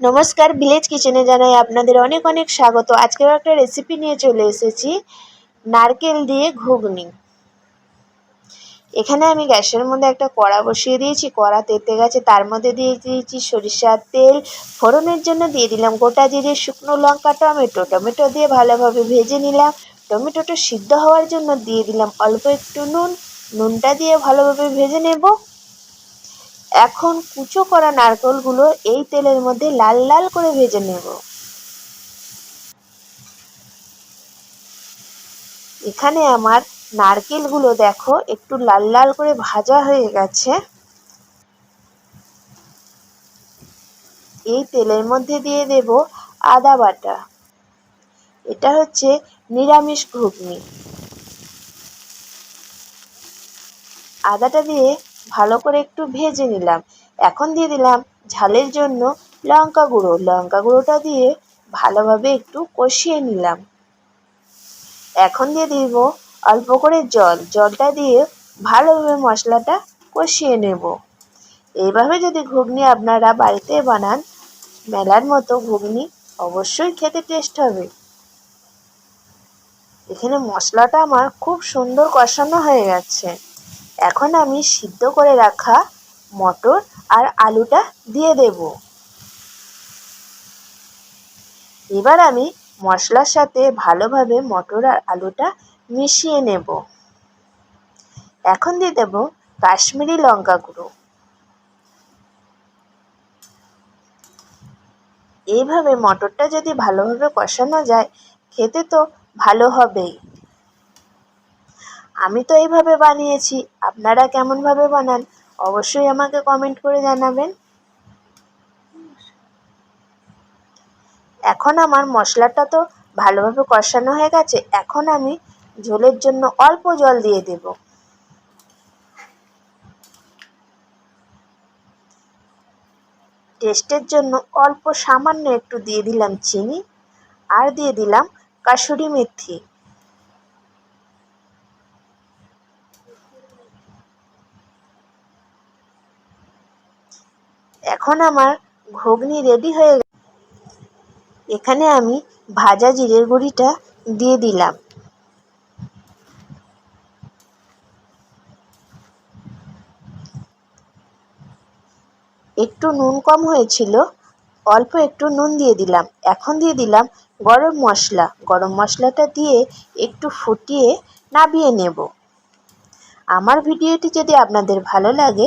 নমস্কার ভিলেজ কিচেনে জানাই আপনাদের অনেক অনেক স্বাগত। আজকেও একটা রেসিপি নিয়ে চলে এসেছি, নারকেল দিয়ে ঘুগনি। এখানে আমি গ্যাসের মধ্যে একটা কড়া বসিয়ে দিয়েছি, কড়া তেতে গেছে, তার মধ্যে দিয়ে দিয়েছি সরিষার তেল। ফোড়নের জন্য দিয়ে দিলাম গোটা জিরে, শুকনো লঙ্কা, টমেটো। টমেটো দিয়ে ভালোভাবে ভেজে নিলাম। টমেটোটা সিদ্ধ হওয়ার জন্য দিয়ে দিলাম অল্প একটু নুন। নুনটা দিয়ে ভালোভাবে ভেজে নেব। এখন কুচো করা নারকেলগুলো এই তেলের মধ্যে লাল লাল করে ভেজে নেব। এখানে আমার নারকেলগুলো দেখো, একটু লাল লাল করে ভাজা হয়ে গেছে। এই তেলের মধ্যে দিয়ে দেব আদা বাটা। এটা হচ্ছে নিরামিষ ঘুগনি। আদাটা দিয়ে ভালো করে একটু ভেজে নিলাম। এখন দিয়ে দিলাম ঝালের জন্য লঙ্কা গুঁড়ো। লঙ্কা গুঁড়োটা দিয়ে ভালোভাবে একটু কষিয়ে নিলাম। এখন দিয়ে দিব অল্প করে জল। জলটা দিয়ে ভালোভাবে মশলাটা কষিয়ে নেব। এইভাবে যদি ঘুগনি আপনারা বাড়িতে বানান, মেলার মতো ঘুগনি অবশ্যই খেতে টেস্ট হবে। এখানে মশলাটা আমার খুব সুন্দর কষানো হয়ে গেছে। এখন আমি সিদ্ধ করে রাখা মটর আর আলুটা দিয়ে দেব। এবার আমি মশলার সাথে ভালোভাবে মটর আর আলুটা মিশিয়ে নেব। এখন দিয়ে দেব কাশ্মীরি লঙ্কা গুঁড়ো। এইভাবে মটরটা যদি ভালোভাবে কষানো যায়, খেতে তো ভালো হবেই। আমি তো এইভাবে বানিয়েছি, আপনারা কেমনভাবে বানান, অবশ্যই আমাকে কমেন্ট করে জানাবেন। এখন আমার মশলাটা তো ভালোভাবে কষানো হয়ে গেছে, এখন আমি ঝোলের জন্য অল্প জল দিয়ে দেব। টেস্টের জন্য অল্প সামান্য একটু দিয়ে দিলাম চিনি, আর দিয়ে দিলাম কাসুরি মেথি। এখন আমার ঘুগনি রেডি হয়ে এখানে আমি ভাজা জিরের গুঁড়িটা দিয়ে দিলাম। একটু নুন কম হয়েছিল, অল্প একটু নুন দিয়ে দিলাম। এখন দিয়ে দিলাম গরম মশলা। গরম মশলাটা দিয়ে একটু ফুটিয়ে নাবিয়ে নেব। আমার ভিডিওটি যদি আপনাদের ভালো লাগে